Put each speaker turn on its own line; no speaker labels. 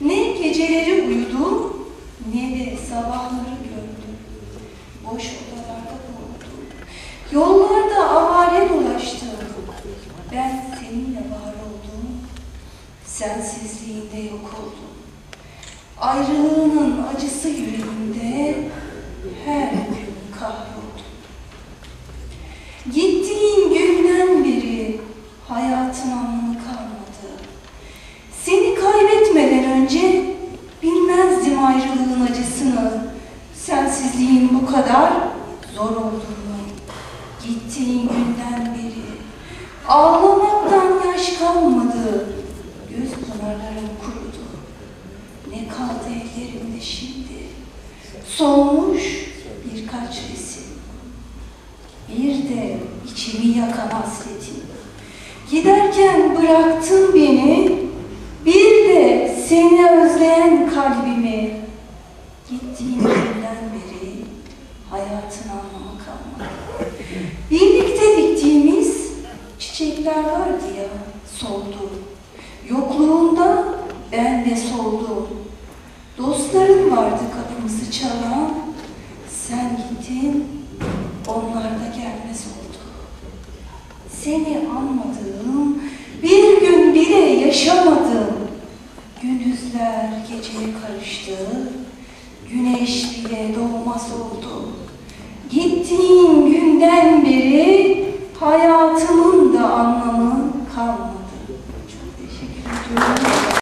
Ne geceleri uyudum, ne de sabahları gördüm. Boş odalarda bulundum. Yollarda avare dolaştım. Ben seninle var oldum. Sensizliğinde yok oldum. Ayrılığının acısı yüreğimde her gün kahroldum. Gittiğin günden beri hayatın anlamı kalmadı. Seni kaybetmeden önce bilmezdim ayrılığın acısını. Sensizliğin bu kadar zor olduğunu. Gittiğin günden beri ağlamaktan yaş kalmadı. Göz pınarlarım kurudu. Ne kaldı ellerimde şimdi? Solmuş birkaç resim. Bir de içimi yakan hasretin. Giderken bıraktın beni, seni özleyen kalbimi. Gittiğin günden beri hayatın anlamı kalmadı. Birlikte diktiğimiz çiçekler vardı ya, soldu. Yokluğunda ben de soldum. Dostların vardı kapımızı çalan, sen gittin, onlar da gelmez oldu. Seni anmadığım, doğmaz oldu. Gittiğin günden beri kalmadı.